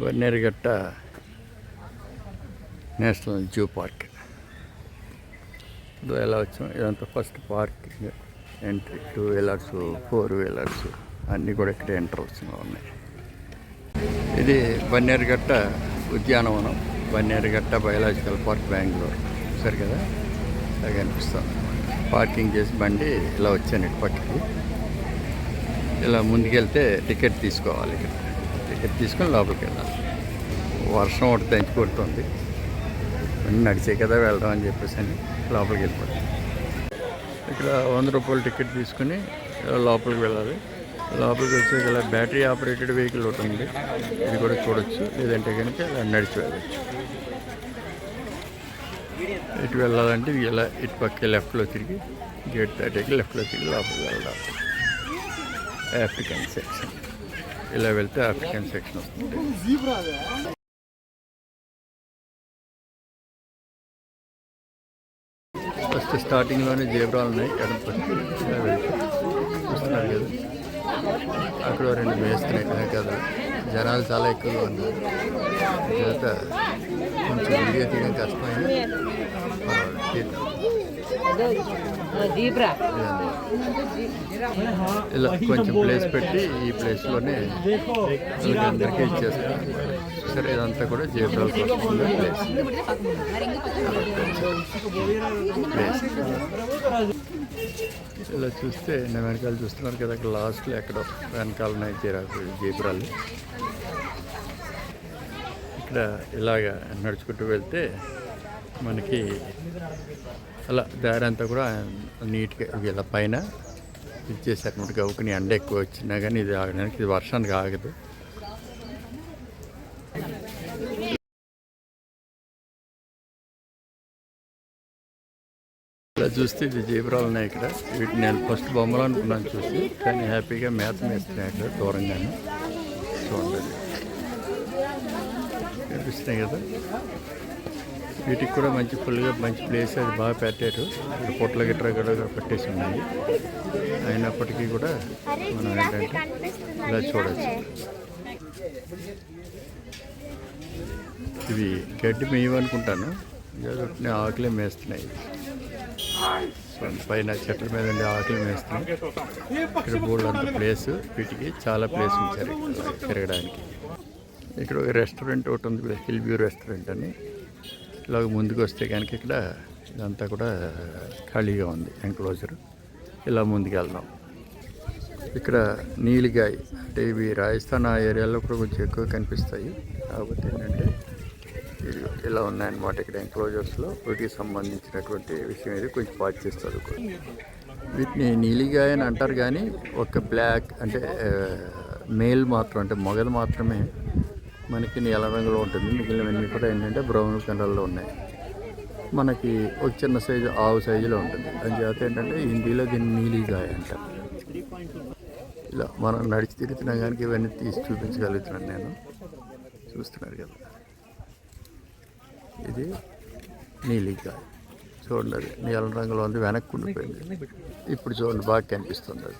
Bannerghatta national zoo park. ఇదో ఎలా వచ్చాం? ఇదంతా first parking entry. Two wheelers four wheelers అన్నీ కూడా ఇక్కడ ఎంట్రన్స్లో ఉన్నాయి. ఇది బన్నేరుగట్ట ఉద్యానవనం. Bannerghatta biological park Bengaluru. సరే కదా? అలా కనిపిస్తుంది పార్కింగ్ చేసి బండి ఇలా వచ్చాను ఇటు పక్కకి ఇలా ముందుకెళ్తే టికెట్ తీసుకోవాలి ఇక్కడ. టికెట్ తీసుకొని లోపలికి వెళ్ళాలి. వర్షం ఒకటి దంచి కొడుతుంది. నడిచే కదా వెళ్దాం అని చెప్పేసి అని లోపలికి వెళ్ళిపోతాం ఇక్కడ వంద రూపాయలు టికెట్ తీసుకుని లోపలికి వెళ్ళాలి. లోపలికి వచ్చే ఇలా బ్యాటరీ ఆపరేటెడ్ వెహికల్ ఒకటి ఉంది. ఇది కూడా చూడొచ్చు. లేదంటే కనుక ఇలా నడిచి వెళ్ళచ్చు. ఇటు వెళ్ళాలంటే ఇలా ఇటు పక్క లెఫ్ట్లో తిరిగి గేట్ దాటాకి లెఫ్ట్లో తిరిగి లోపలికి వెళ్ళాలి. ఆఫ్రికన్ సెక్షన్ ఇలా వెళ్తే ఆఫ్రికన్ సెక్షన్ వస్తుంది. ఫస్ట్ స్టార్టింగ్లోనే జేబ్రాలు ఉన్నాయి ఎడం పక్క ఇలా వెళ్తే చూస్తున్నారు కదా. అక్కడ రెండు మేస్తున్నాయి కదా కదా జనాలు చాలా ఎక్కువగా ఉన్నారు. తర్వాత కొంచెం వీడియో తీయడం కష్టమైన పర్వాలేదు, ఇలా కొంచెం ప్లేస్ పెట్టి ఈ ప్లేస్లోనే అందరికీ ఇచ్చేస్తాం. సరే ఇదంతా కూడా జీబ్రా ప్లేస్ ప్లేస్ ఇలా చూస్తే నేను వెనకాల చూస్తున్నారు కదా లాస్ట్లో ఎక్కడ వెనకాల ఉన్నాయి జీబ్రాలు. ఇక్కడ ఇలాగ నడుచుకుంటూ వెళ్తే మనకి అలా దారి అంతా కూడా నీట్గా ఇలా పైన ఇచ్చేసారనమాట గౌకుని ఎండ ఎక్కువ వచ్చినా కానీ ఇది ఆగడానికి ఇది వర్షానికి ఆగదు. ఇలా చూస్తే ఇది జీబ్రాలు ఉన్నాయి ఇక్కడ. వీటిని నేను ఫస్ట్ బొమ్మలు అనుకున్నాను చూసి కానీ హ్యాపీగా మేత మేస్తున్నాయి ఇక్కడ దూరంగానే చూడండి. కనిపిస్తున్నాయి కదా? వీటికి కూడా మంచి ఫుల్గా మంచి ప్లేస్ అది బాగా పెట్టారు. ఇక్కడ పొట్ల గిట్ర కూడా పెట్టేసి ఉన్నాయి. అయినప్పటికీ కూడా మనం ఏంటంటే ఇలా చూడొచ్చు. ఇవి గడ్డి మేయమనుకుంటాను ఇక ఆకులే మేస్తున్నాయి. పైన చెట్ల మీద ఉండే ఆకులు మేస్తున్నాయి. ఇక్కడ బోర్డు అంత ప్లేస్ వీటికి చాలా ప్లేస్ ఉంచారు. ఇక్కడ తిరగడానికి. ఇక్కడ ఒక రెస్టారెంట్ ఒకటి ఉంది హిల్ వ్యూ రెస్టారెంట్ అని. ఇలాగ ముందుకు వస్తే కనుక ఇక్కడ ఇదంతా కూడా ఖాళీగా ఉంది ఎంక్లోజర్ ఇలా ముందుకు వెళ్దాం ఇక్కడ నీలిగాయ అంటే ఇవి రాజస్థాన్ ఆ ఏరియాలో కూడా కొంచెం ఎక్కువ కనిపిస్తాయి. కాకపోతే ఏంటంటే ఇది ఇలా ఉన్నాయన్నమాట ఇక్కడ ఎంక్లోజర్స్లో వీటికి సంబంధించినటువంటి విషయం ఇది కొంచెం పాటు చేస్తారు వీటిని నీలిగాయ అని అంటారు కానీ ఒక బ్లాక్ అంటే మేల్ మాత్రం అంటే మొగలు మాత్రమే మనకి నీల రంగులో ఉంటుంది. మిగిలినవన్నీ కూడా ఏంటంటే బ్రౌన్ కలర్లో ఉన్నాయి. మనకి ఒక చిన్న సైజు ఆవు సైజులో ఉంటుంది. అని చేత ఏంటంటే హిందీలో దీన్ని నీలిగాయ అంట ఇలా మనం నడిచి తిరుగుతున్నా కానీ ఇవన్నీ తీసి చూపించగలుగుతున్నాను నేను. చూస్తున్నారు కదా. ఇది నీలిగాయ చూడండి అది. నీలం రంగులో ఉంది. వెనక్కి ఉండిపోయింది. ఇప్పుడు చూడండి బాగా కనిపిస్తుంది అది.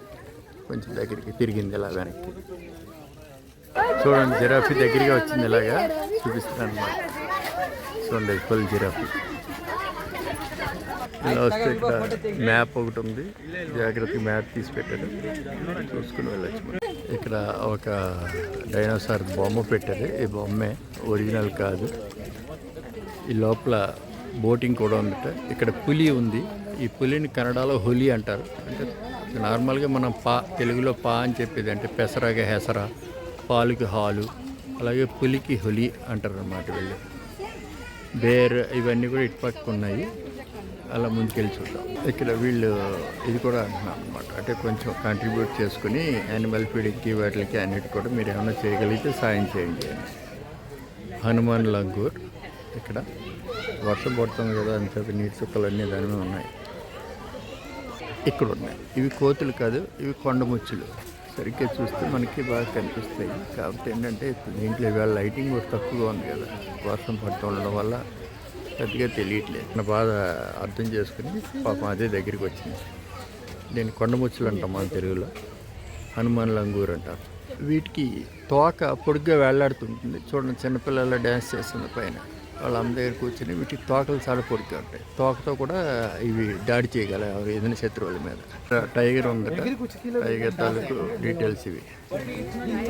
కొంచెం దగ్గరికి తిరిగింది ఇలా వెనక్కి. చూడండి జిరాఫీ దగ్గరగా వచ్చింది ఇలాగా. చూపిస్తున్నాను. అనమాట చూడండి ఫుల్ జిరాఫీ. ఇలా వస్తే ఇక్కడ మ్యాప్ ఒకటి ఉంది. జాగ్రత్త మ్యాప్ తీసి పెట్టారు చూసుకుని వెళ్ళచ్చు ఇక్కడ ఒక డైనోసార్ బొమ్మ పెట్టారు. ఈ బొమ్మే ఒరిజినల్ కాదు. ఈ లోపల బోటింగ్ కూడా ఉందట. ఇక్కడ పులి ఉంది. ఈ పులిని కన్నడలో హులి అంటారు. అంటే నార్మల్గా మనం పా తెలుగులో పా అని చెప్పేది అంటే పెసరగా హెసరా. పాలుకి హాలు అలాగే పులికి హులి అంటారు అన్నమాట వీళ్ళు. బేర్ ఇవన్నీ కూడా ఇటు అలా ముందుకెళ్ళి చూద్దాం. ఇక్కడ వీళ్ళు ఇది కూడా అంటున్నారు అనమాట అంటే కొంచెం కంట్రిబ్యూట్ చేసుకుని యానిమల్ ఫీడింగ్కి వాటికి అన్నిటి కూడా మీరు ఏమైనా చేయగలిగితే సాయం చేయండి అని. హనుమాన్ లంగూర్ ఇక్కడ. వర్షం పడుతుంది కదా అని చెప్పి నీటి చుక్కలన్నీ దాని మీద ఉన్నాయి. ఇక్కడ ఉన్నాయి. ఇవి కోతులు కాదు ఇవి కొండముచ్చులు సరిగ్గా చూస్తే మనకి బాగా కనిపిస్తాయి. కాకపోతే ఏంటంటే దీంట్లో ఇవాళ లైటింగ్ కూడా తక్కువగా ఉంది కదా. వర్షం పడుతూ ఉండడం వల్ల పెద్దగా తెలియట్లేదు. నా బాధ అర్థం చేసుకుని పాపం అదే దగ్గరికి వచ్చింది. నేను కొండముచ్చులు అంటాం మన తెలుగులో. హనుమాన్ లంగూరు అంటారు. వీటికి తోక పొడుగ్గా వేలాడుతుంటుంది. చూడండి చిన్నపిల్లల డ్యాన్స్ చేస్తుంది పైన. వాళ్ళ అమ్మ దగ్గర కూర్చొని వీటికి తోకలు చాలా ఉంటాయి. తోకతో కూడా ఇవి దాడి చేయగల ఏదైనా శత్రువుల మీద. టైగర్ ఉందట. టైగర్ తాలూకు డీటెయిల్స్ ఇవి.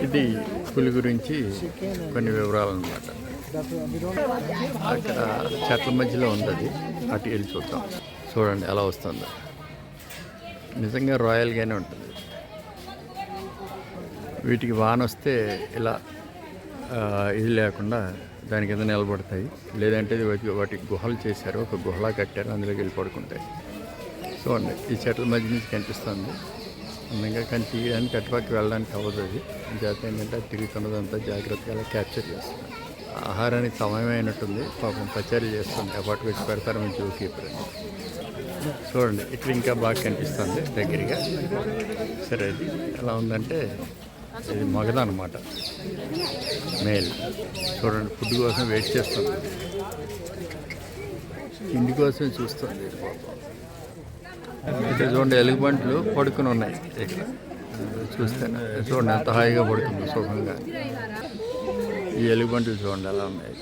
ఇది పులి గురించి కొన్ని వివరాలు అన్నమాట అక్కడ చెట్ల మధ్యలో ఉంది అది అటు వెళ్ళి చూద్దాం. చూడండి ఎలా వస్తుందో. నిజంగా రాయల్గానే ఉంటుంది. వీటికి వాన వస్తే ఇలా ఇది లేకుండా దాని కింద నిలబడతాయి. లేదంటే వాటి- గుహలు చేశారు ఒక గుహలా కట్టారు అందులోకి వెళ్ళి పడుకుంటాయి. చూడండి ఈ చెట్ల మధ్య నుంచి కనిపిస్తుంది. అందంగా కానీ తీయడానికి అటుపక్కకి వెళ్ళడానికి అవ్వదు అది. జాత ఏంటంటే అది తిరుగుతున్నదంతా జాగ్రత్తగా అలా క్యాప్చర్ చేస్తుంది ఆహారానికి సమయం అయినట్టుంది. పాపం పచారీ చేస్తుంది. అపాటు వచ్చి పెడతారు మీ జూ కీపర్ చూడండి ఇక్కడ ఇంకా బాగా కనిపిస్తుంది దగ్గరగా. సరే అది ఎలా ఉందంటే ఇది మగదనమాట. మేల్. చూడండి ఫుడ్ కోసం వెయిట్ చేస్తుంది. తిండి కోసం చూస్తుంది ఇక్కడ చూడండి ఎలుగుబంట్లు పడుకుని ఉన్నాయి. ఇక్కడ చూస్తే చూడండి ఎంత హాయిగా పడుకుంది సుఖంగా. ఈ ఎలుగుబంట్లు చూడండి ఎలా ఉన్నాయి.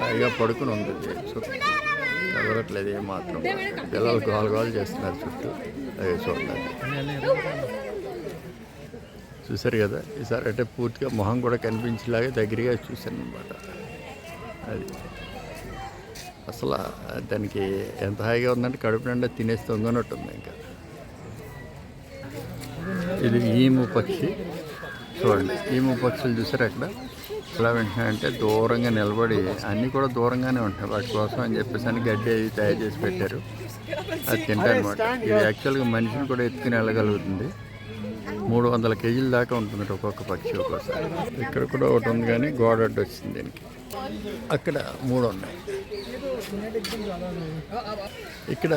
హాయిగా పడుకుని ఉంది. సుఖం కదలట్లేదు ఏం మాత్రం పిల్లలు గోలు గోలు చేస్తున్నారు చుట్టూ. అదే చూడండి. చూసారు కదా? ఈసారి అంటే పూర్తిగా మొహం కూడా కనిపించేలాగా దగ్గరగా చూశాను అనమాట అది. అసలు దానికి ఎంత హాయిగా ఉందంటే కడుపు నిండా తినేసి తొంగనట్టుంది ఇంకా. ఇది ఈము పక్షి. చూడండి ఈము పక్షులు చూసారు అక్కడ ఎలా వింటున్నాయంటే దూరంగా నిలబడి అన్నీ కూడా దూరంగానే ఉంటాయి వాటి కోసం అని చెప్పేసి అని గడ్డి అది తయారు చేసి పెట్టారు. అది తింటారనమాట ఇది యాక్చువల్గా మనిషిని కూడా ఎత్తుకుని వెళ్ళగలుగుతుంది. మూడు వందల కేజీల దాకా ఉంటుంది ఒక్కొక్క పక్షి ఒక్కోసారి. ఇక్కడ కూడా ఒకటి ఉంది కానీ గోడ అడ్డు వచ్చింది దీనికి. అక్కడ మూడు ఉన్నాయి. ఇక్కడ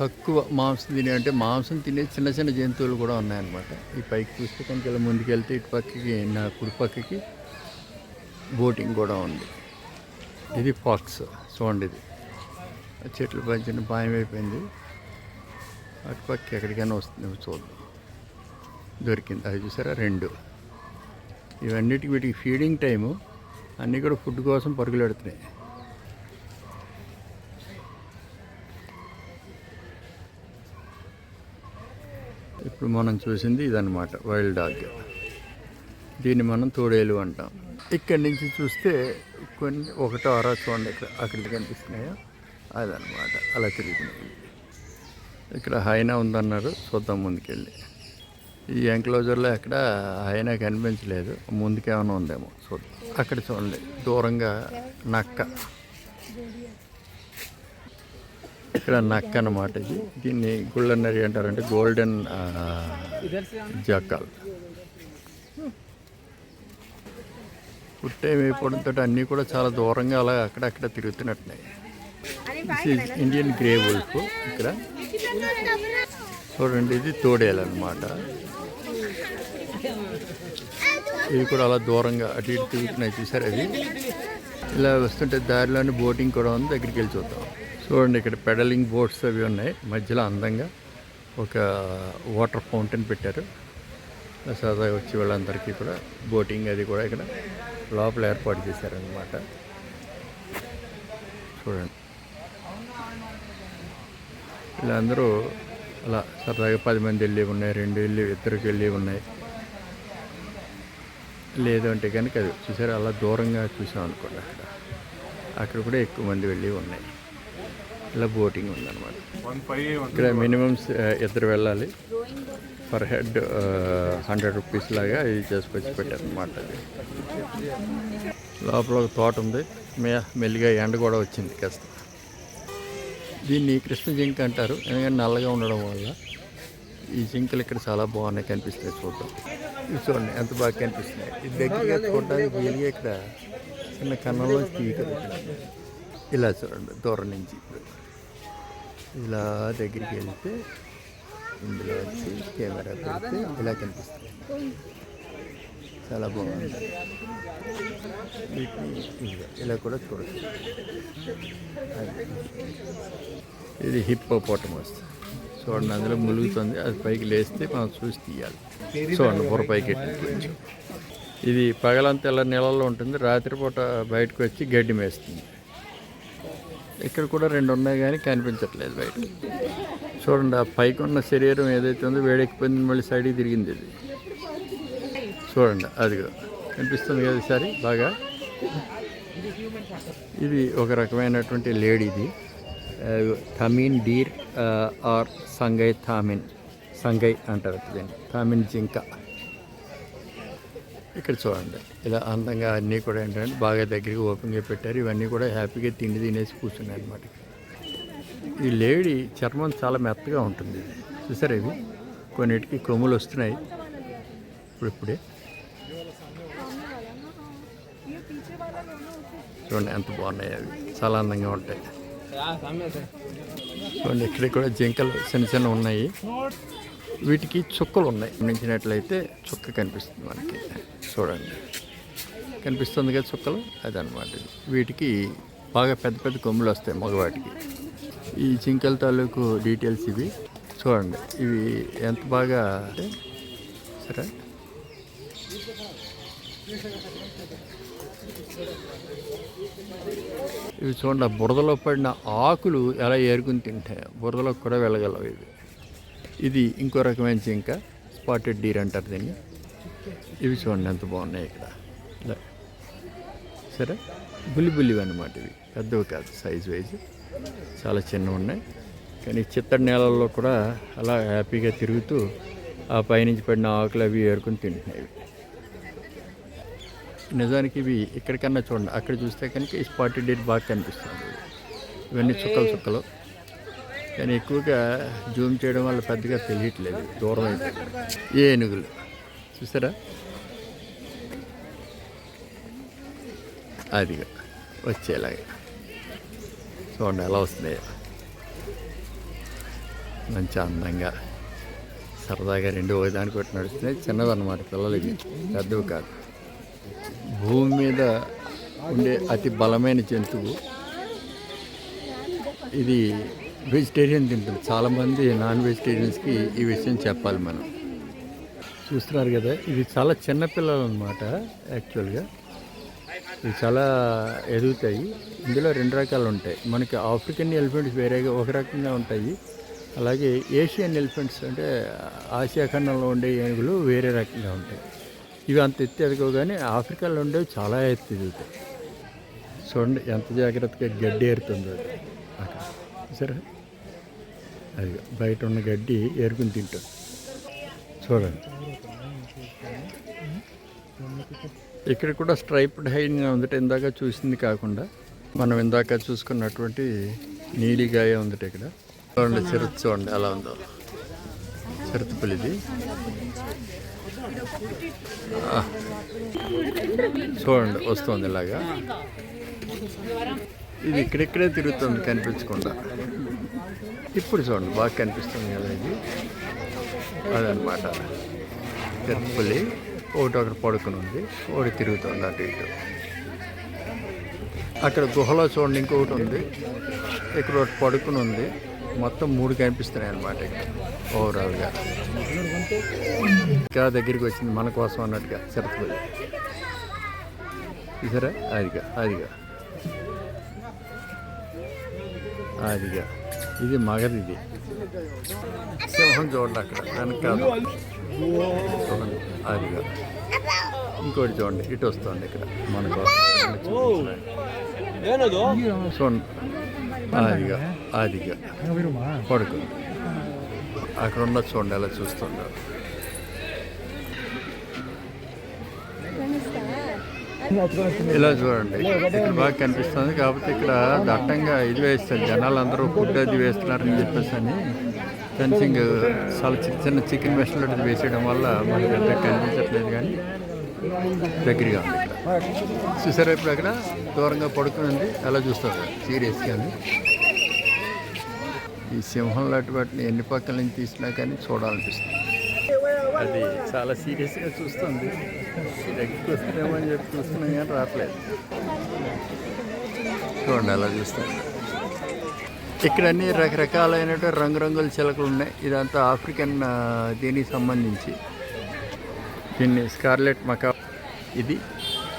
తక్కువ మాంసం తినే అంటే మాంసం తినే చిన్న చిన్న జంతువులు కూడా ఉన్నాయన్నమాట. ఈ పైకి చూస్తే కనుక ఇలా ముందుకెళ్తే ఇటు పక్కకి నా కుడి పక్కకి బోటింగ్ కూడా ఉంది. ఇది ఫాక్స్ చూడండి ఇది. చెట్లు పంచిన పాయమైపోయింది. అటు పక్కకి ఎక్కడికైనా వస్తుంది చూద్దాం. దొరికింది. అది చూసారా? రెండు. ఇవన్నిటికి వీటికి ఫీడింగ్ టైము అన్నీ కూడా ఫుడ్ కోసం పరుగులు పెడుతున్నాయి. ఇప్పుడు మనం చూసింది ఇదన్నమాట వైల్డ్ డాగ్ దీన్ని మనం తోడేలు అంటాం. ఇక్కడి నుంచి చూస్తే కొన్ని ఒకటో ఆరో చూడండి ఇక్కడ అక్కడికి కనిపిస్తున్నాయో? అదనమాట అలా తిరుగుతున్నాయి ఇక్కడ హైనా ఉందన్నారు చూద్దాం ముందుకెళ్ళి. ఈ ఎంక్లోజర్లో ఎక్కడ ఆయన కనిపించలేదు. ముందుకేమైనా ఉందేమో. చూద్దాం అక్కడ చూడండి. దూరంగా నక్క. ఇక్కడ నక్క అనమాట ఇది. దీన్ని గుళ్ళన్నరి అంటారంటే గోల్డెన్ జక్కల్. పుట్టేమైపోవడంతో అన్నీ కూడా చాలా దూరంగా అలా అక్కడక్కడ తిరుగుతున్నట్టున్నాయి. ఇండియన్ గ్రే వుల్ఫ్ ఇక్కడ. చూడండి ఇది తోడేలు ఇవి కూడా అలా దూరంగా అటు ఇటు తిరుగుతున్నాయి చూసారు అది ఇలా వస్తుంటే దారిలోని బోటింగ్ కూడా ఉంది దగ్గరికి వెళ్ళి చూద్దాం. చూడండి ఇక్కడ పెడలింగ్ బోట్స్ అవి ఉన్నాయి మధ్యలో అందంగా ఒక వాటర్ ఫౌంటైన్ పెట్టారు. సరదాగా వచ్చి వాళ్ళందరికీ కూడా బోటింగ్ అది కూడా ఇక్కడ లోపల ఏర్పాటు చేశారనమాట చూడండి. వీళ్ళందరూ అలా సరదాగా పది మంది వెళ్ళి ఉన్నాయి రెండు వెళ్ళి ఇద్దరికి వెళ్ళి ఉన్నాయి. లేదు అంటే కనుక అది చూసారు? అలా దూరంగా చూసాం అనుకోండి అక్కడ. అక్కడ కూడా ఎక్కువ మంది వెళ్ళి ఉన్నాయి. ఇలా బోటింగ్ ఉందన్నమాట. ఇక్కడ మినిమం ఇద్దరు వెళ్ళాలి. పర్ హెడ్ హండ్రెడ్ రూపీస్ లాగా ఇది చేసుకొచ్చి పెట్టారనమాట అది. లోపల ఒక తోట ఉంది. మే మెల్లిగా ఎండ కూడా వచ్చింది కాస్త. దీన్ని కృష్ణ జింక అంటారు. ఎందుకంటే నల్లగా ఉండడం వల్ల ఈ జింకలు ఇక్కడ చాలా బాగున్నాయి కనిపిస్తాయి చూద్దాం ఇవి చూడండి ఎంత బాగా కనిపిస్తున్నాయి. ఇది దగ్గరగా చూడడానికి వీలుగా ఇక్కడ చిన్న కన్నంలో తీయగలరు ఇలా చూడండి దూరం నుంచి. ఇప్పుడు ఇలా దగ్గరికి వెళ్తే ఇందులో వచ్చి కెమెరా పెడితే ఇలా కనిపిస్తుంది. చాలా బాగుంది. వీటిని ఇలా కూడా చూడచ్చు. అది. పోటం వస్తుంది చూడండి అందులో ములుగుతుంది. అది పైకి లేస్తే మనం చూసి తీయాలి. చూడండి బుర్ర పైకి ఎట్టి ఇది పగలంతా ఇలా నీళ్ళల్లో ఉంటుంది. రాత్రిపూట బయటకు వచ్చి గడ్డి మేస్తుంది. ఇక్కడ కూడా రెండు ఉన్నాయి కానీ కనిపించట్లేదు బయట. చూడండి ఆ పైకి ఉన్న శరీరం ఏదైతే ఉందో వేడెక్కిపోయింది మళ్ళీ సైడ్కి తిరిగింది ఇది. చూడండి అదిగో. కనిపిస్తుంది కదా సరే బాగా? ఇది ఒక రకమైనటువంటి లేడీది. థమీన్ డీర్ ఆర్ సంగై థామిన్ సంగై అంటారు దీన్ని. థామిన్ జింక. ఇక్కడ చూడండి. ఇలా అందంగా అన్నీ కూడా ఏంటంటే బాగా దగ్గరికి ఓపెన్గా పెట్టారు. ఇవన్నీ కూడా హ్యాపీగా తిండి తినేసి కూర్చున్నాయి అనమాట ఈ లేడీ చర్మం చాలా మెత్తగా ఉంటుంది. ఇది చూసారా ఇవి? కొన్నిటికి కొమ్ములు వస్తున్నాయి. ఇప్పుడిప్పుడే చూడండి ఎంత బాగున్నాయి అవి. చాలా అందంగా ఉంటాయి. చూడండి ఇక్కడ కూడా జింకలు చిన్న చిన్న ఉన్నాయి. వీటికి చుక్కలు ఉన్నాయి. గమనించినట్లయితే చుక్క కనిపిస్తుంది మనకి. చూడండి. కనిపిస్తుంది కదా చుక్కలు? అదనమాట వీటికి బాగా పెద్ద పెద్ద కొమ్ములు వస్తాయి మగవాటికి. ఈ జింకల తాలూకు డీటెయిల్స్ ఇవి. చూడండి. ఇవి ఎంత బాగా అంటే సరే. ఇవి చూడండి బురదలో పడిన ఆకులు ఎలా ఏరుకుని తింటాయి. బురదలో కూడా వెళ్ళగలవు ఇవి. ఇది ఇంకో రకమైన జింక స్పాటెడ్ డీర్ అంటారు దీన్ని. ఇవి చూడండి ఎంత బాగున్నాయి ఇక్కడ. ఇలా. సరే? బుల్లి బుల్లివి ఇవి. పెద్దవి కాదు సైజ్ వైజ్ చాలా చిన్నవి ఉన్నాయి. కానీ చిత్తడి నేలల్లో కూడా అలా హ్యాపీగా తిరుగుతూ ఆ పైనుంచి పడిన ఆకులు అవి ఏరుకుని తింటున్నాయి నిజానికి ఇవి ఎక్కడికన్నా చూడండి. అక్కడ చూస్తే కనుక ఈ స్పాటెడ్ డీర్ బాగా కనిపిస్తుంది. ఇవన్నీ చుక్కలు చుక్కలు. కానీ ఎక్కువగా జూమ్ చేయడం వల్ల పెద్దగా తెలియట్లేదు. దూరం అయితే. ఏనుగులు? చూసారా? అదిగా వచ్చేలాగా. చూడండి ఎలా వస్తున్నాయో. మంచి అందంగా. సరదాగా రెండు ఒకదానికి ఒకటి నడుస్తున్నాయి. చిన్నదన్నమాట పిల్లలకి. పెద్దవి కాదు. భూమి మీద ఉండే అతి బలమైన జంతువు. ఇది వెజిటేరియన్ తింటుంది. చాలామంది నాన్ వెజిటేరియన్స్కి ఈ విషయం చెప్పాలి మనం. చూస్తున్నారు కదా ఇది చాలా చిన్నపిల్లలు అనమాట యాక్చువల్గా ఇవి చాలా ఎదుగుతాయి. ఇందులో రెండు రకాలు ఉంటాయి. మనకి ఆఫ్రికన్ ఎలిఫెంట్స్ వేరేగా ఒక రకంగా ఉంటాయి. అలాగే ఏషియన్ ఎలిఫెంట్స్ అంటే ఆసియా ఖండంలో ఉండే ఏనుగులు వేరే రకంగా ఉంటాయి. ఇవి అంత ఎత్తు ఎదగవు కానీ ఆఫ్రికాలో ఉండేవి చాలా ఎత్తు ఎదుగుతాయి చూడండి ఎంత జాగ్రత్తగా గడ్డి ఏరుతుందో అది. అక్కడ. సరే అది బయట ఉన్న గడ్డి ఏరుకుని తింటుంది. చూడండి. ఇక్కడ కూడా స్ట్రైప్డ్ హైన్గా ఉందట ఇందాక చూసింది కాకుండా. మనం ఇందాక చూసుకున్నటువంటి నీలిగాయ ఉందట ఇక్కడ. చూడండి చిరుత చూడండి అలా ఉందో. చిరుతపులిది చూడండి వస్తుంది ఇలాగా. ఇది ఇక్కడిక్కడే తిరుగుతుంది కనిపించకుండా. ఇప్పుడు చూడండి బాగా కనిపిస్తుంది కదా ఇది. అదనమాట. తిరుపతి ఒకటి ఒకటి పడుకుని ఉంది ఒకటి తిరుగుతుంది అటు ఇటు. అక్కడ గుహలో చూడండి ఇంకొకటి ఉంది. ఇక్కడ ఒకటి పడుకుని ఉంది. మొత్తం మూడు కనిపిస్తున్నాయి అనమాట ఓవరాల్గా ఇంకా దగ్గరికి వచ్చింది మన కోసం అన్నట్టుగా తిరుపతి చూసారా? అదిగా అదిగా. అదిగా. ఇది మగది ఇది. సింహం చూడండి అక్కడ వెనక అదిగా. ఇంకోటి చూడండి ఇటు వస్తుంది ఇక్కడ మన కోసం. చూడండి. అదిగా అదిగా. పడుకుంది అక్కడ ఉన్న చూడండి అలా చూస్తున్నారు ఇలా చూడండి ఇక్కడ బాగా కనిపిస్తుంది కాబట్టి ఇక్కడ దట్టంగా ఇది వేస్తారు. జనాలు అందరూ ఫుడ్ అది వేస్తున్నారని చెప్పేసి అని ఫెన్సింగ్ చాలా చిన్న చిన్న చికెన్ మెషిన్ అది వేసేయడం వల్ల మనకి పెద్ద కనిపించట్లేదు కానీ దగ్గరగా ఉంది. చూసారా ఇప్పుడు అక్కడ? దూరంగా పడుకుని అలా చూస్తారు? సీరియస్గా ఈ సింహం లాంటి వాటిని ఎన్ని పక్కల నుంచి తీసినా కానీ చూడాలనిపిస్తుంది. అది చాలా సీరియస్గా చూస్తుంది. దగ్గరికి వస్తుందేమో అని చెప్పి చూస్తున్నాం కానీ రావట్లేదు. చూడండి అలా చూస్తుంది ఇక్కడ అన్ని రకరకాలైనటువంటి రంగురంగుల చిలకలు ఉన్నాయి. ఇదంతా ఆఫ్రికన్ దీనికి సంబంధించి. దీన్ని స్కార్లెట్ మకా ఇది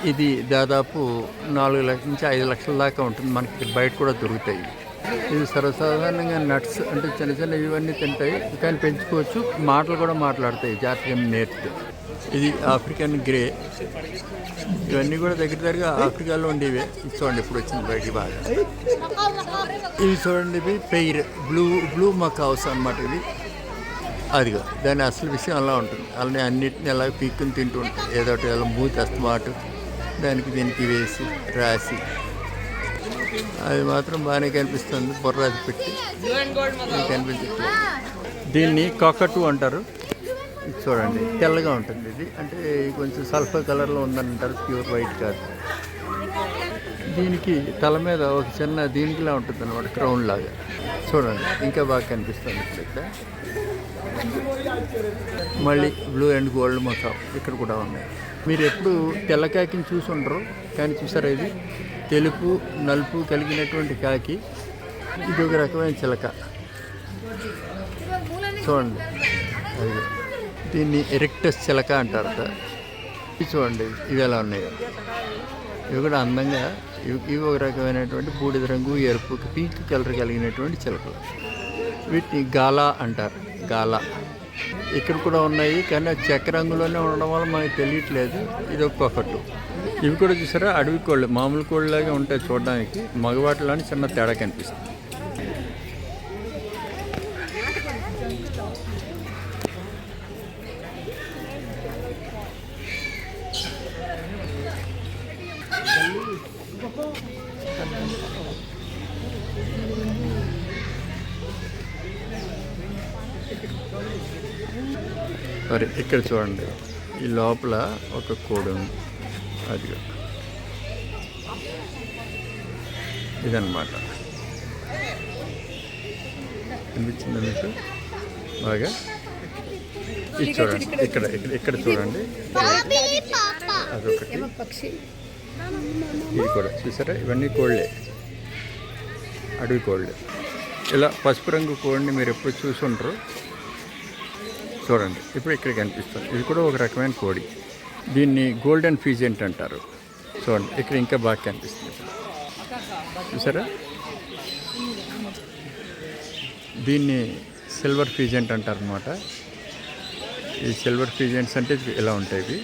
ఇది దాదాపు నాలుగు లక్షల నుంచి ఐదు లక్షల దాకా ఉంటుంది. మనకి బయట కూడా దొరుకుతాయి. ఇది సర్వసాధారణంగా నట్స్ అంటే చిన్న చిన్న ఇవన్నీ తింటాయి. కానీ పెంచుకోవచ్చు. మాటలు కూడా మాట్లాడతాయి. జాతకం నేర్పు. ఇది ఆఫ్రికన్ గ్రే. ఇవన్నీ కూడా దగ్గర దగ్గరగా ఆఫ్రికాలో ఉండేవే. చూడండి ఇప్పుడు వచ్చింది బయటికి బాగా ఇవి చూడండి ఇవి పెయిర్. బ్లూ బ్లూ మకాస్ అన్నమాట ఇది. అదిగో దాని అసలు విషయం అలా ఉంటుంది. అలానే అన్నిటిని అలా పీక్కుని తింటూ ఉంటాయి. ఏదో ఒకటి అలా మూతి అస్తమాట దానికి దీనికి వేసి రాసి. అది మాత్రం బాగానే కనిపిస్తుంది. బొర్రాది పెట్టి. కనిపించట్లేదు. దీన్ని కాకటు అంటారు. చూడండి తెల్లగా ఉంటుంది ఇది. అంటే కొంచెం సల్ఫర్ కలర్లో ఉందని అంటారు ప్యూర్ వైట్ కాదు. దీనికి తల మీద ఒక చిన్న దీనికిలా ఉంటుంది అనమాట క్రౌన్ లాగా. చూడండి ఇంకా బాగా కనిపిస్తుంది ఇప్పుడు ఇక్కడ మళ్ళీ బ్లూ అండ్ గోల్డ్ మొత్తం ఇక్కడ కూడా ఉన్నాయి. మీరు ఎప్పుడు తెల్ల కాకిని చూసి ఉండరు కానీ చూసారా ఇది? తెలుపు నలుపు కలిగినటువంటి కాకి. ఇది ఒక రకమైన చిలక. చూడండి. అది దీన్ని ఎరెక్టస్ చిలక అంటారు ఇది చూడండి ఇవి ఎలా ఉన్నాయో. ఇవి కూడా అందంగా ఇవి ఇవి ఒక రకమైనటువంటి బూడిద రంగు ఎరుపు పింక్ కలర్ కలిగినటువంటి చిలకలు. వీటిని గాలా అంటారు. గాలా. ఇక్కడ కూడా ఉన్నాయి కానీ అది చెక్క రంగులోనే ఉండడం వల్ల మనకి తెలియట్లేదు. ఇది ఒక్కొక్కటి ఇవి కూడా చూసారా? అడవి కోళ్ళు మామూలు కోళ్ళలాగే ఉంటాయి చూడడానికి. మగవాటిలోని చిన్న తేడా కనిపిస్తుంది. ఇక్కడ చూడండి. ఈ లోపల ఒక కోడి ఉంది. అది. ఇదన్నమాట. అనిపించిందా మీకు? బాగా? ఇది చూడండి. ఇక్కడ ఇక్కడ ఇక్కడ చూడండి. అదొకటి. పక్షి. ఇది కూడా చూసారా? ఇవన్నీ కోళ్ళే. అడవి కోళ్ళు. ఇలా పసుపు రంగు కోడిని మీరు ఎప్పుడు చూసి ఉండరు చూడండి. ఇప్పుడు ఇక్కడ కనిపిస్తుంది. ఇది కూడా ఒక రకమైన కోడి. దీన్ని గోల్డెన్ ఫీజెంట్ అంటారు. చూడండి ఇక్కడ ఇంకా బాగా కనిపిస్తుంది. చూసారా? దీన్ని సిల్వర్ ఫీజెంట్ అంటారు అనమాట ఈ సిల్వర్ ఫీజెంట్స్ అంటే ఇలా ఉంటాయి ఇవి.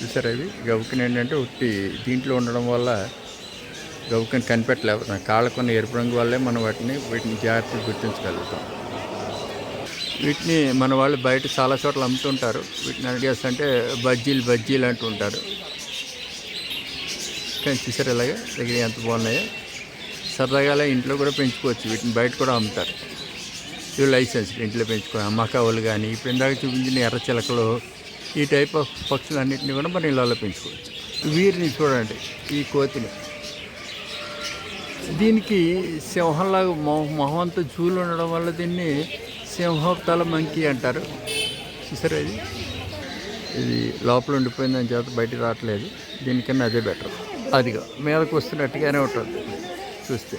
చూసారా ఇవి? గవుకుని ఏంటంటే ఉట్టి దీంట్లో ఉండడం వల్ల గవుకుని కనిపెట్టలేవు. కాళ్ళకున్న ఎరుపు రంగు వల్లే మనం వాటిని వీటిని జాగ్రత్తగా గుర్తించగలుగుతాం. వీటిని మన వాళ్ళు బయట చాలా చోట్ల అమ్ముతుంటారు. వీటిని అడిగేస్తుంటే బజ్జీలు బజ్జీలు అంటూ ఉంటారు కానీ చూసారు ఇలాగే? దగ్గర ఎంత బాగున్నాయో. సరదాగా అలా ఇంట్లో కూడా పెంచుకోవచ్చు. వీటిని బయట కూడా అమ్ముతారు. ఇవి లైసెన్స్ ఇంట్లో పెంచుకో మకావులు కానీ ఇప్పుడు ఇందాక చూపించిన ఎర్ర చిలకలు ఈ టైప్ ఆఫ్ పక్షులన్నింటినీ కూడా మనం ఇళ్ళలో పెంచుకోవచ్చు. వీరిని చూడండి ఈ కోతిని. దీనికి సింహంలాగా మొహం అంతా జూలు ఉండడం వల్ల దీన్ని సింహోక్తాల మంకీ అంటారు. చూసారా ఇది? ఇది లోపల ఉండిపోయిందని చేత బయటికి రావట్లేదు. దీనికన్నా అదే బెటర్. అదిగో మీదకు వస్తున్నట్టుగానే ఉంటుంది. చూస్తే.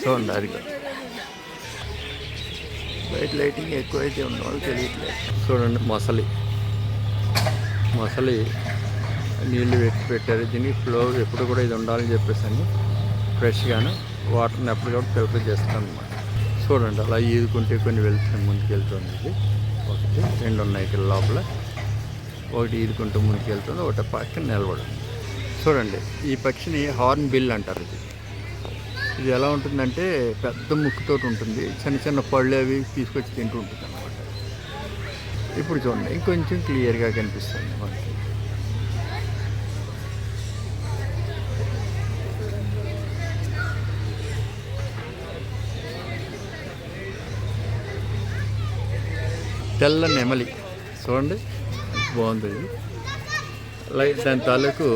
చూడండి అదిగో. బయట లైటింగ్ ఎక్కువైతే ఉన్నవాళ్ళు తెలియట్లేదు. చూడండి మొసలి. మొసలి నీళ్ళు పెట్టి పెట్టారు. దీనికి ఫ్లో ఎప్పుడు కూడా ఇది ఉండాలని చెప్పేసి అని ఫ్రెష్గాను వాటర్ని ఎప్పటికప్పుడు ఫిల్టర్ చేస్తాను అనమాట చూడండి అలా ఈదుకుంటే కొన్ని వెళ్తున్నాయి ముందుకు వెళ్తుంది ఇది ఒకటి రెండు ఉన్నాయి ఇక్కడ లోపల. ఒకటి ఈదుకుంటూ ముందుకు వెళ్తుంది ఒకటి పక్కన నిలబడి చూడండి ఈ పక్షిని హార్న్ బిల్ అంటారు ఇది. ఇది ఎలా ఉంటుందంటే పెద్ద ముక్కుతోటి ఉంటుంది. చిన్న చిన్న పళ్ళు అవి తీసుకొచ్చి తింటూ ఉంటుంది అనమాట ఇప్పుడు చూడండి ఇంకొంచెం క్లియర్గా కనిపిస్తుంది మనకి. తెల్ల నెమలి. చూడండి బాగుంది ఇది. అలాగే దాని తాలూకు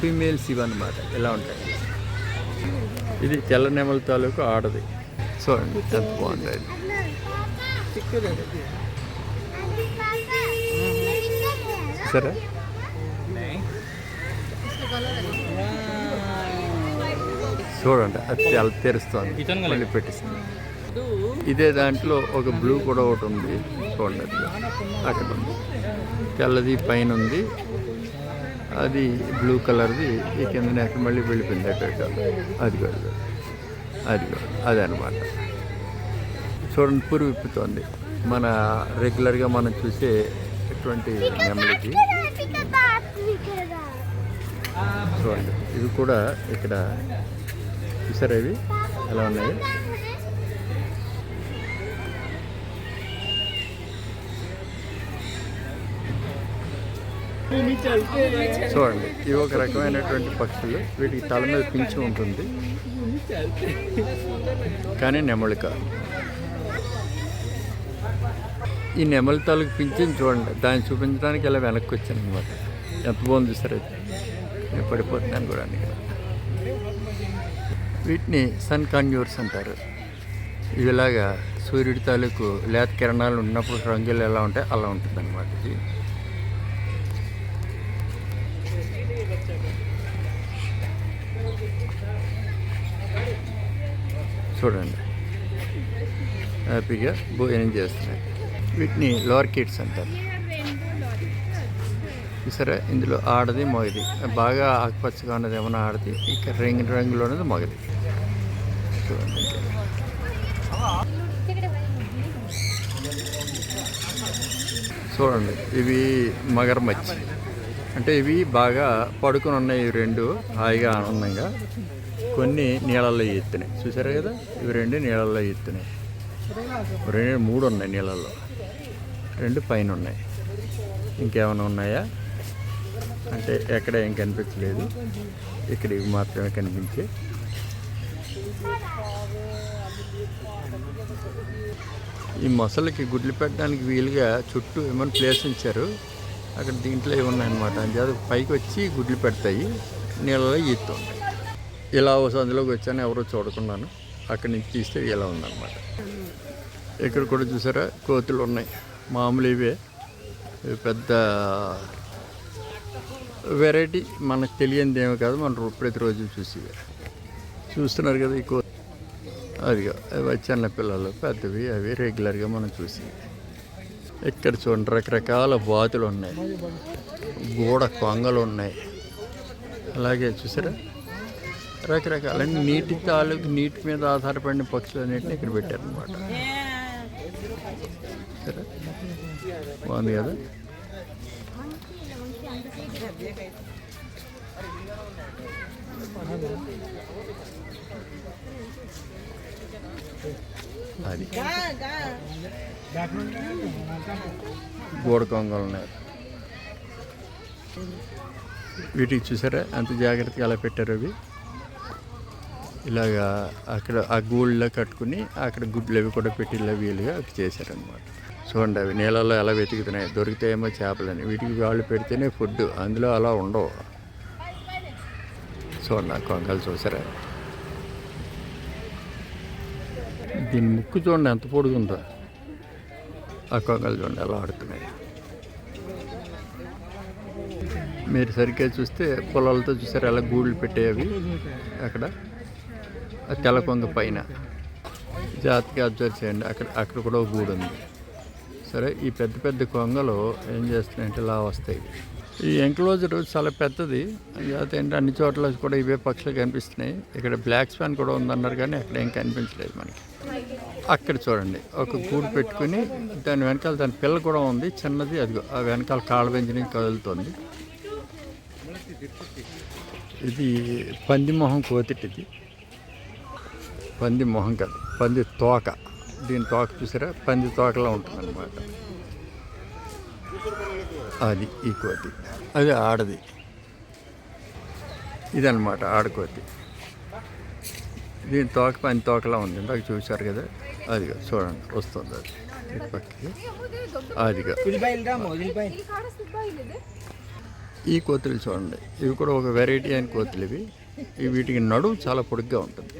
ఫీమేల్స్ ఇవన్నమాట ఎలా ఉంటాయి. ఇది తెల్ల నెమలి తాలూకు ఆడది. చూడండి ఎంత బాగుంది అది సరే. చూడండి అది తెరుస్తుంది. మళ్ళీ పెట్టిస్తుంది ఇదే దాంట్లో ఒక బ్లూ కూడా ఒకటి ఉంది చూడండి అక్కడ ఉంది. తెల్లది పైన ఉంది. అది బ్లూ కలర్ది ఈ కింద నేత మళ్ళీ వెళ్ళిపోయింది అక్కడ అది కూడా అది. కూడా అదే అనమాట చూడండి పురువిప్పుతోంది మన రెగ్యులర్గా మనం చూసే ఎటువంటి నెమలికి చూడండి. ఇవి కూడా ఇక్కడ చూసారా ఇవి? ఎలా ఉన్నాయి? చూడండి ఇవి ఒక రకమైనటువంటి పక్షులు. వీటికి తల మీద పించి ఉంటుంది. కానీ నెమలి కాదు ఈ నెమలి తాలూకు పింఛన్ చూడండి దాన్ని చూపించడానికి ఇలా వెనక్కి వచ్చాను అనమాట ఎంత బాగుంది సరే నేను పడిపోతున్నాను కూడా వీటిని సన్ కాన్యూర్స్ అంటారు. ఇవిలాగా సూర్యుడి తాలూకు లేత కిరణాలు ఉన్నప్పుడు రంగులు ఎలా ఉంటాయి అలా ఉంటుంది అనమాట ఇది. చూడండి. హ్యాపీగా భోజనం చేస్తున్నాయి? వీటిని లోవర్ కిడ్స్ అంటారు. సరే ఇందులో ఆడది మొగది. బాగా ఆకుపచ్చగా ఉన్నది ఏమైనా ఆడది? ఇక రంగు రంగులో ఉన్నది మొగది. చూడండి. చూడండి ఇవి మగరమచ్చి. అంటే ఇవి బాగా పడుకుని ఉన్నాయి రెండు హాయిగా ఆనందంగా కొన్ని నీళ్ళల్లో ఎత్తినాయి. చూసారు కదా? ఇవి రెండు నీళ్ళల్లో ఎత్తినాయి. రెండు మూడు ఉన్నాయి నీళ్ళల్లో. రెండు పైన ఉన్నాయి. ఇంకేమైనా ఉన్నాయా? అంటే ఎక్కడ ఏం కనిపించలేదు. ఇక్కడ ఇవి మాత్రమే కనిపించే. ఈ మొసలికి గుడ్లు పెట్టడానికి వీలుగా చుట్టూ ఏమైనా ప్లేస్ ఇచ్చారు అక్కడ దీంట్లో ఏమి ఉన్నాయన్నమాట అంచేత పైకి వచ్చి గుడ్లు పెడతాయి. నీళ్ళలో ఈత్తు ఇలా ఓ సందులోకి వచ్చాను ఎవరో చూడకున్నాను అక్కడి నుంచి తీస్తే ఇలా ఉందన్నమాట. ఇక్కడ కూడా చూసారా కోతులు ఉన్నాయి. మామూలు ఇవే. పెద్ద వెరైటీ. మనకు తెలియంది ఏమి కాదు మనం ప్రతిరోజు చూసి చూస్తున్నారు కదా ఈ కో అదిగా అవి చిన్న పిల్లలు పెద్దవి అవి రెగ్యులర్గా మనం చూసి ఇక్కడ చూడండి రకరకాల బాతులు ఉన్నాయి. గూడ కొంగలు ఉన్నాయి. అలాగే చూసారా? రకరకాల నీటి తాలూకు నీటి మీద ఆధారపడిన పక్షులు అన్నింటినీ ఇక్కడ పెట్టారనమాట సరే? బాగుంది కదా? అది. గోడ కొంగలు ఉన్నాయి వీటికి చూసారా? అంత జాగ్రత్తగా అలా పెట్టారు అవి? ఇలాగా అక్కడ ఆ గూళ్ళలో కట్టుకుని అక్కడ గుడ్లు అవి కూడా పెట్టి వీలుగా అక్కడ చేశారనమాట చూడండి అవి నీళ్ళలో ఎలా వెతుకుతున్నాయి దొరికితేమో చేపలని. వీటికి వాళ్ళు పెడితేనే ఫుడ్ అందులో అలా ఉండవు. చూడండి ఆ కొంగలు చూసారా? దీని ముక్కు చూడండి ఎంత పొడుగుందో. ఆ కొంగలు చూడండి ఎలా ఆడుతున్నాయి. మీరు సరిగ్గా చూస్తే పొలాలతో చూసారు? ఎలా గూళ్ళు పెట్టేవి అక్కడ? తెలకొంగ పైన జాతికి అబ్జర్వ్ చేయండి. అక్కడ అక్కడ కూడా ఒక గూడు ఉంది. సరే ఈ పెద్ద పెద్ద కొంగలు ఏం చేస్తున్నాయంటే ఇలా వస్తాయి. ఈ ఎంక్లోజర్ చాలా పెద్దది. ఏంటంటే అన్ని చోట్ల కూడా ఇవే పక్షులు కనిపిస్తున్నాయి. ఇక్కడ బ్లాక్ స్పాన్ కూడా ఉందన్నారు కానీ అక్కడ ఏం కనిపించలేదు మనకి. అక్కడ చూడండి. ఒక గూడు పెట్టుకుని దాని వెనకాల దాని పిల్ల కూడా ఉంది. చిన్నది అది ఆ వెనకాల కాళ్ళ వెంజని కదులుతుంది. ఇది పంది మొహం కోతిటిది. పంది మొహం కాదు పంది తోక. దీని తోక చూసారా? పంది తోకలా ఉంటుంది అనమాట అది ఈ కోతి. అది ఆడది. ఇదనమాట ఆడకోతి దీని తోక పని తోకలా ఉంది. ఇందాక చూశారు కదా? అదిగా చూడండి వస్తుంది అది. పక్కకి. అదిగా. ఈ కోతులు చూడండి. ఇవి కూడా ఒక వెరైటీ అయిన కోతులు ఇవి. వీటికి నడువు చాలా పొడుగ్గా ఉంటుంది.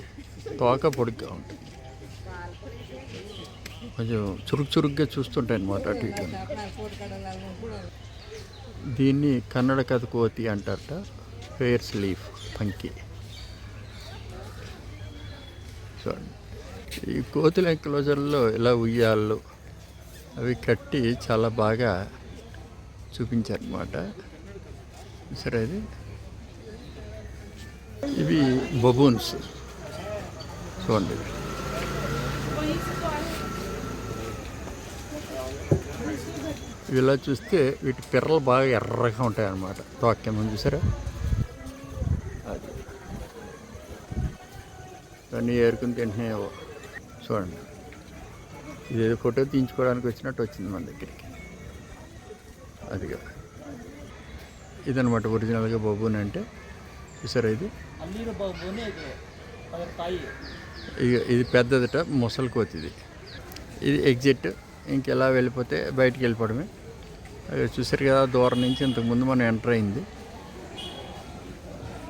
తోక పొడిగ్గా ఉంటుంది. కొంచెం చురుకు చురుగ్గా చూస్తుంటాయి అనమాట అటు ఇటు. దీన్ని కన్నడ కథ కోతి అంటారట. ఫేర్స్ లీఫ్ పంకి చూడండి. ఈ కోతుల ఎంక్లోజర్లో ఇలా ఉయ్యాళ్ళు అవి కట్టి చాలా బాగా చూపించారనమాట సరే అది. ఇవి బబూన్స్. చూడండి ఇలా చూస్తే వీటి పిర్రలు బాగా ఎర్రగా ఉంటాయి అన్నమాట తోక్యం చూసారా? అది. దాన్ని ఏరుకుని తింటున్నాయి చూడండి. ఏదో ఫోటో తీయించుకోవడానికి వచ్చినట్టు వచ్చింది మన దగ్గరికి. అదిగా. ఇదనమాట ఒరిజినల్గా బాబుని అంటే. చూసారా ఇది? ఇది పెద్దదిట ముసలి కోతి ఇది ఇది ఎగ్జిట్ ఇంకెలా వెళ్ళిపోతే బయటికి వెళ్ళిపోవడమే. చూసారు కదా దూరం నుంచి ఇంతకుముందు మనం ఎంటర్ అయింది.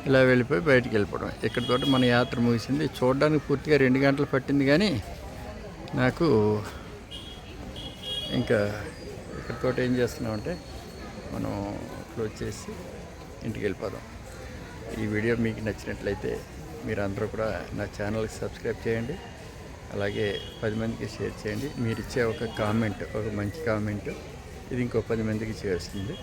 ఇలా వెళ్ళిపోయి బయటికి వెళ్ళిపోవడం ఇక్కడితో మన యాత్ర ముగిసింది. చూడడానికి పూర్తిగా రెండు గంటలు పట్టింది కానీ నాకు ఇంకా ఇక్కడితోటి ఏం చేస్తున్నామంటే మనం క్లోజ్ చేసి ఇంటికి వెళ్ళిపోదాం. ఈ వీడియో మీకు నచ్చినట్లయితే మీరందరూ కూడా నా ఛానల్కి సబ్స్క్రైబ్ చేయండి. అలాగే పది మందికి షేర్ చేయండి. మీరు ఇచ్చే ఒక కామెంట్ ఒక మంచి కామెంట్ ఇది ఇంకో పది మందికి చేస్తుంది.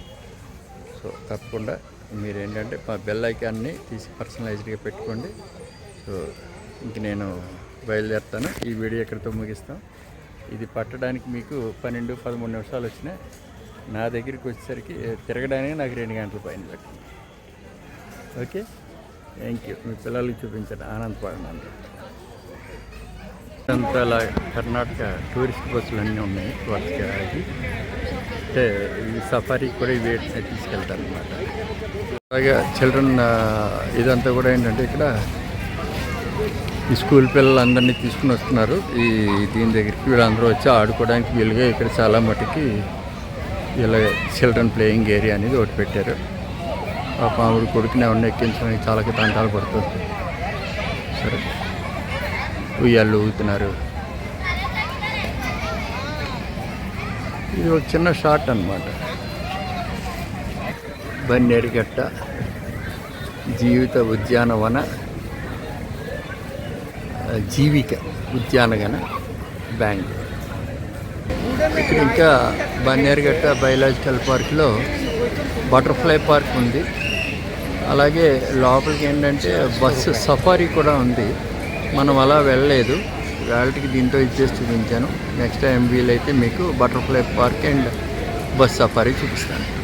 సో తప్పకుండా మీరు ఏంటంటే మా బెల్ ఐకాన్ని తీసి పర్సనలైజ్డ్గా పెట్టుకోండి. సో ఇంక నేను బయలుదేరుతాను. ఈ వీడియో ఇక్కడితో ముగిస్తాం. ఇది పట్టడానికి మీకు పన్నెండు పదమూడు నిమిషాలు వచ్చినాయి నా దగ్గరికి వచ్చేసరికి తిరగడానికి నాకు రెండు గంటల పైన పెట్టింది ఓకే? థ్యాంక్ యూ మీ పిల్లలకి చూపించండి. ఆనందపడండి అందరూ అంతా కర్ణాటక టూరిస్ట్ బస్సులు అన్నీ ఉన్నాయి వాళ్ళకి అంటే ఈ సఫారీ కూడా వేటిని తీసుకెళ్తారు అనమాట అలాగే చిల్డ్రన్ ఇదంతా కూడా ఏంటంటే ఇక్కడ ఈ స్కూల్ పిల్లలందరినీ తీసుకుని వస్తున్నారు. ఈ దీని దగ్గరికి వీళ్ళందరూ వచ్చి ఆడుకోవడానికి వీలుగా ఇక్కడ చాలా మటుకి ఇలా చిల్డ్రన్ ప్లేయింగ్ ఏరియా అనేది ఒకటి పెట్టారు. పాప ఆవిడ కొడుకుని ఎవరిని ఎక్కించడానికి చాలా తంటాలు పడుతుంది. సరే. ఉయ్యాళ్ళు ఊగుతున్నారు. ఇది ఒక చిన్న షార్ట్ అనమాట బన్నేరుగట్ట జీవిత ఉద్యానవన జీవిక ఉద్యానవన బ్యాంక్. ఇక్కడ ఇంకా బన్నేరుగట్ట బయలాజికల్ పార్క్లో బటర్ఫ్లై పార్క్ ఉంది. అలాగే లోపలికి ఏంటంటే బస్సు సఫారీ కూడా ఉంది. మనం అలా వెళ్ళలేదు. వాళ్ళకి దీంతో ఇచ్చేసి చూపించాను. నెక్స్ట్ టైం వీలైతే మీకు butterfly park and bus safari చూపిస్తాను.